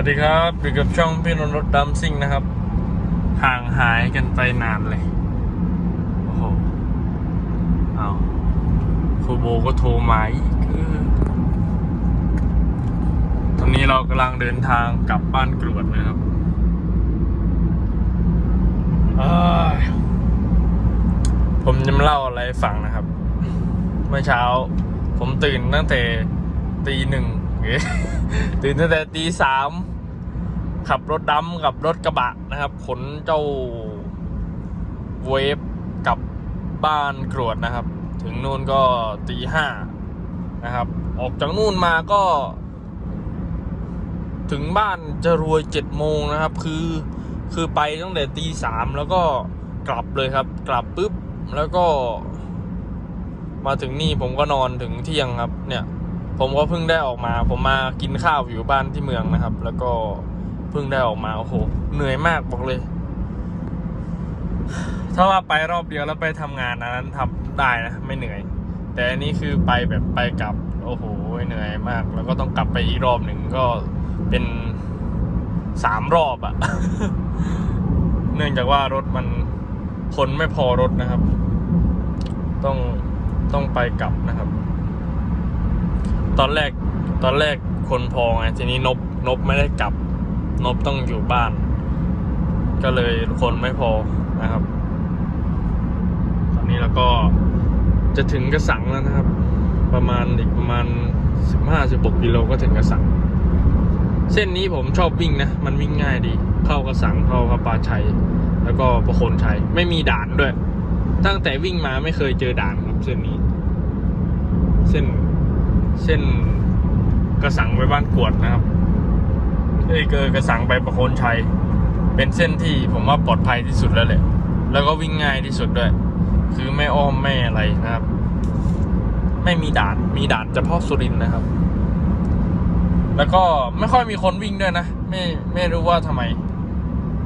วัสดีครับอยู่กับช่องพี่นนท์รถดัมซิ่งนะครับ ห่างหายกันไปนานเลย โอ้โห เอาคูโบก็โทรมาอีกออตอนนี้เรากำลังเดินทางกลับบ้านกรวดนะครับ ผมจะมาเล่าอะไรฟังนะครับ เมื่อเช้า ผมตื่นตั้งแต่ตีหนึ่งตื่นตั้งแต่ตีสาม ขับรถดำกับรถกระบะนะครับ ขนเจ้าเวฟกลับบ้านกรวดนะครับ ถึงนู่นก็ตีห้านะครับ ออกจากนู่นมาก็ ถึงบ้านจะรวยเจ็ดโมงนะครับ คือคือไปตั้งแต่ตีสามแล้วก็กลับเลยครับ กลับปุ๊บแล้วก็ มาถึงนี่ผมก็นอนถึงเที่ยงครับ เนี่ย ผมก็เพิ่งได้ออกมา ผมมากินข้าวอยู่บ้านที่เมืองนะครับ แล้วก็ เพิ่งได้ออกมาโอ้โหเหนื่อยมากบอกเลย ถ้าว่าไปรอบเดียวแล้วไปทำงานอันนั้นทำได้นะไม่เหนื่อย แต่อันนี้คือไปแบบไปกลับ โอ้โหเหนื่อยมาก แล้วก็ต้องกลับไปอีกรอบหนึ่งก็เป็นสามรอบอะเนื่องจากว่ารถมันคนไม่พอรถนะครับ ต้องต้องไปกลับนะครับ ตอนแรกตอนแรกคนพอไงทีนี้นบนบไม่ได้กลับ นบต้องอยู่บ้าน ก็เลยคนไม่พอนะครับ ตอนนี้เราก็จะถึงกระสังแล้วนะครับ ประมาณอีกประมาณสิบห้าสิบกกิโลก็ถึงกระสัง เส้นนี้ผมชอบวิ่งนะ มันวิ่งง่ายดี เข้ากระสังเข้าพระปาชัย แล้วก็ประโคนชัย ไม่มีด่านด้วย ตั้งแต่วิ่งมาไม่เคยเจอด่านครับเส้นนี้ เส้นเส้นกระสังไปบ้านกวดนะครับ เอ้ยเกอกระสังไปประโคนชัย เป็นเส้นที่ผมว่าปลอดภัยที่สุดแล้วแหละ แล้วก็วิ่งง่ายที่สุดด้วย คือไม่อ้อมไม่อะไรนะครับ ไม่มีด่าน มีด่านเฉพาะสุรินนะครับ แล้วก็ไม่ค่อยมีคนวิ่งด้วยนะ ไม่ไม่รู้ว่าทำไม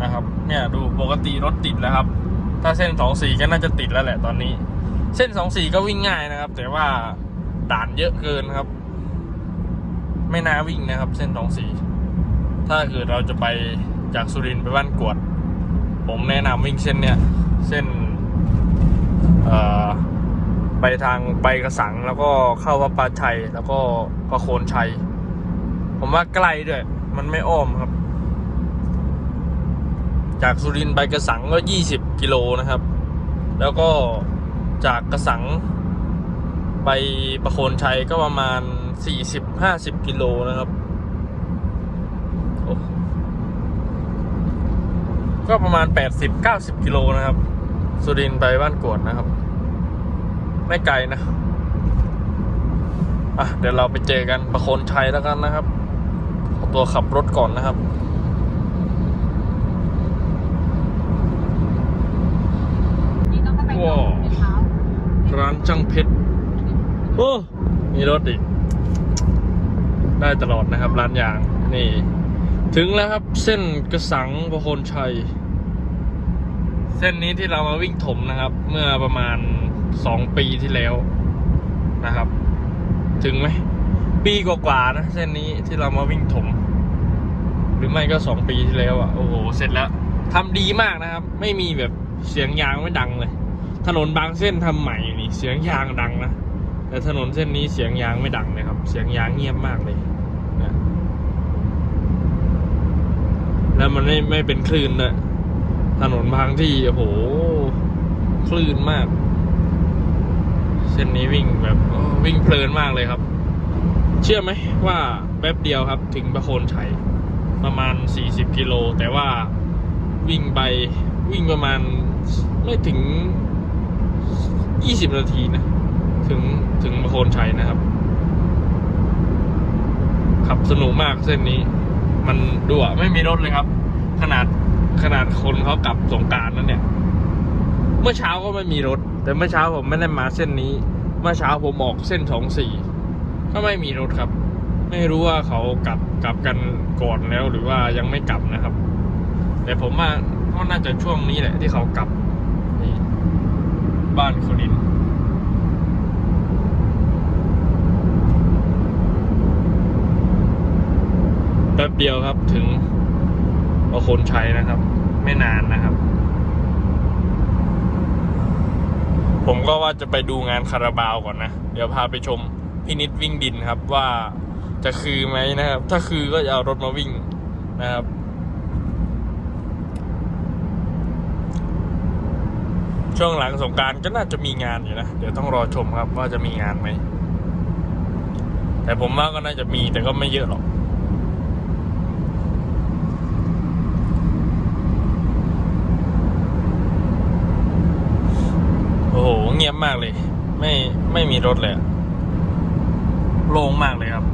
นะครับ เนี่ยดูปกติรถติดแล้วครับ ถ้าเส้นสองสี่ก็น่าจะติดแล้วแหละตอนนี้ เส้นสองสี่ก็วิ่งง่ายนะครับ แต่ว่าด่านเยอะเกินครับ ไม่น่าวิ่งนะครับ เส้นสองสี่ ถ้าเกิดเราจะไปจากสุรินทร์ไปบ้านกวด ผมแนะนำวิ่งเส้นเนี้ยเส้นไปทางไปกระสังแล้วก็เข้าวัดปาชัย แล้วก็ประโคนชัย ผมว่าใกล้ด้วย มันไม่อ้อมครับ จากสุรินทร์ไปกระสังก็ยี่สิบกิโลนะครับ แล้วก็จากกระสังไปประโคนชัยก็ประมาณสี่สิบห้าสิบกิโลนะครับโอ้ ก็ประมาณแปดสิบเก้าสิบกิโลนะครับ สุรินทร์ไปบ้านกวดนะครับ ไม่ไกลนะ อะ เดี๋ยวเราไปเจอกันประโคนชัยแล้วกันนะครับขอตัวขับรถก่อนนะครับนี่ต้องเข้าไปว้าวในเท้าร้านช่างเพชร โอ้ มีรถอีก ได้ตลอดนะครับ ร้านยาง นี่ ถึงแล้วครับเส้นกระสังประโคนชัย เส้นนี้ที่เรามาวิ่งถมนะครับ เมื่อประมาณสองปีที่แล้วนะครับ ถึงไหมปีกว่าๆนะเส้นนี้ที่เรามาวิ่งถม หรือไม่ก็สองปีที่แล้วอะ่ะโอ้โหเสร็จแล้วทำดีมากนะครับ ไม่มีแบบเสียงยางไม่ดังเลย ถนนบางเส้นทำใหม่นี่เสียงยางดังนะแต่ถนนเส้นนี้เสียงยางไม่ดังเลยครับ เสียงยางเงียบมากเลยนะ แล้วมันไม่ไม่เป็นคลื่นเลยถนนบางที่โอ้โห คลื่นมาก เส้นนี้วิ่งแบบวิ่งเพลินมากเลยครับ เชื่อไหมว่าแป๊บเดียวครับ ถึงประโคนชัยประมาณ 40 กิโล แต่ว่าวิ่งไปวิ่งประมาณไม่ถึง 20 นาทีนะ ถึงถึงประโคนชัยนะครับ ขับสนุกมากเส้นนี้ มันดูอะไม่มีรถเลยครับ ขนาดขนาดคนเขากลับสงการนั่นเนี่ย เมื่อเช้าก็ไม่มีรถ แต่เมื่อเช้าผมไม่ได้มาเส้นนี้ เมื่อเช้าผมออกเส้นสองสี่ก็ไม่มีรถครับ ไม่รู้ว่าเขากลับกลับกันก่อนแล้วหรือว่ายังไม่กลับนะครับ แต่ผมว่าก็น่าจะช่วงนี้แหละที่เขากลับนี่บ้านคุณดิน แป๊บเดียวครับถึงประคนชัยนะครับ ไม่นานนะครับ ผมก็ว่าจะไปดูงานคาราบาวก่อนนะ เดี๋ยวพาไปชมพินิษวิ่งดินครับว่าจะคือไหมนะครับ ถ้าคือก็จะเอารถมาวิ่งนะครับช่วงหลังสงการก็น่าจะมีงานอยู่นะ เดี๋ยวต้องรอชมครับว่าจะมีงานไหม แต่ผมว่าก็น่าจะมีแต่ก็ไม่เยอะหรอก โอ้โห เงียบมากเลย ไม่ไม่มีรถเลยโล่งมากเลยครับ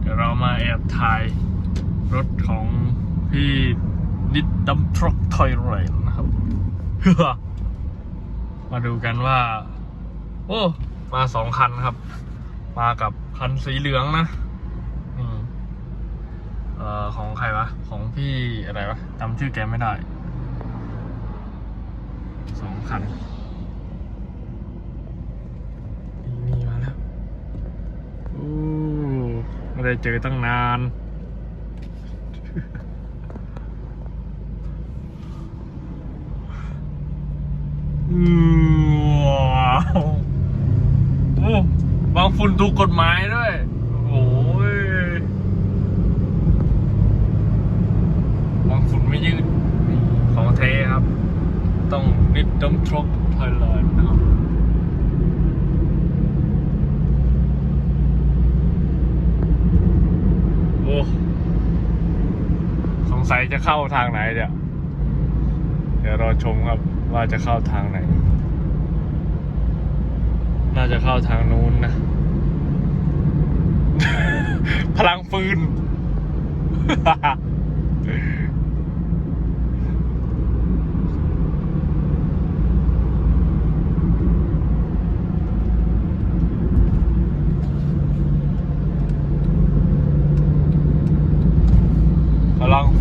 เดี๋ยวเรามาแอบถ่ายรถของพี่ดิดดัมทรอกทอยไรนะครับ มาดูกันว่า โอ้ มาสองคันครับ มากับคันสีเหลืองนะนี่เอ่อของใครวะ ของพี่อะไรวะจำชื่อแกไม่ได้ สองคันนี่นี่มาแล้วอู้ไม่ได้เจอตั้งนานอืมว้าวโอ้บางฝุ่นถูกกฎหมายด้วย โอ้ยบางฝุ่นไม่ยืดของเทครับ ต้องนิดดมทรกไทยแลนด์นะครับโอ้สงสัยจะเข้าทางไหนเนี่ยวเดี๋ยวรอชมครับว่าจะเข้าทางไหน น่าจะเข้าทางนู้นนะ พลังฟืน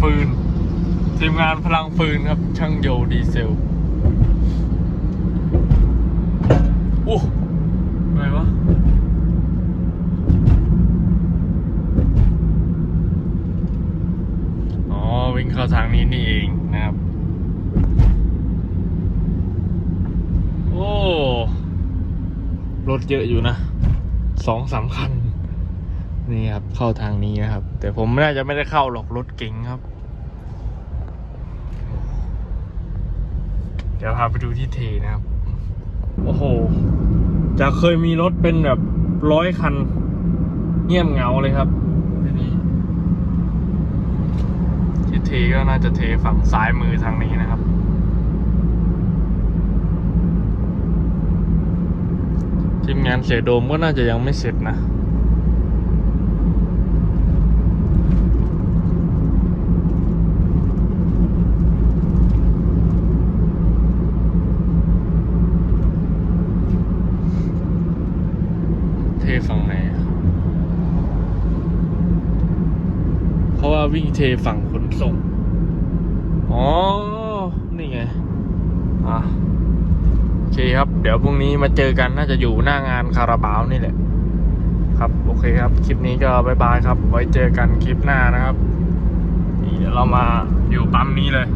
ฟืน ทีมงานพลังฟืนครับ ช่างโยดีเซลโอ้อะไรวะอ๋อ วิ่งเข้าทางนี้นี่เองนะครับ โอ้รถเยอะอยู่นะสองสามคันนี่ครับเข้าทางนี้นะครับ แต่ผมน่าจะไม่ได้เข้าหรอกรถเก๋งครับ ดี๋ยวพาไปดูที่เทนะครับ โอ้โหจะเคยมีรถเป็นแบบร้อยคัน เงียบเหงาเลยครับทีนี้ที่เทก็น่าจะเทฝั่งซ้ายมือทางนี้นะครับ ทีมงานเสียโดมก็น่าจะยังไม่เสร็จนะ เทฝั่งไหนอะเพราะว่า วิ่งเทฝั่งขนส่ง อ๋อ นี่ไง อะ โอเคครับ เดี๋ยวพรุ่งนี้มาเจอกันน่าจะอยู่หน้างานคาราบาวนี่แหละ ครับ โอเคครับ คลิปนี้ก็บายบายครับ ไว้เจอกันคลิปหน้านะครับ นี่เดี๋ยวเรามาอยู่ปั๊มนี้เลย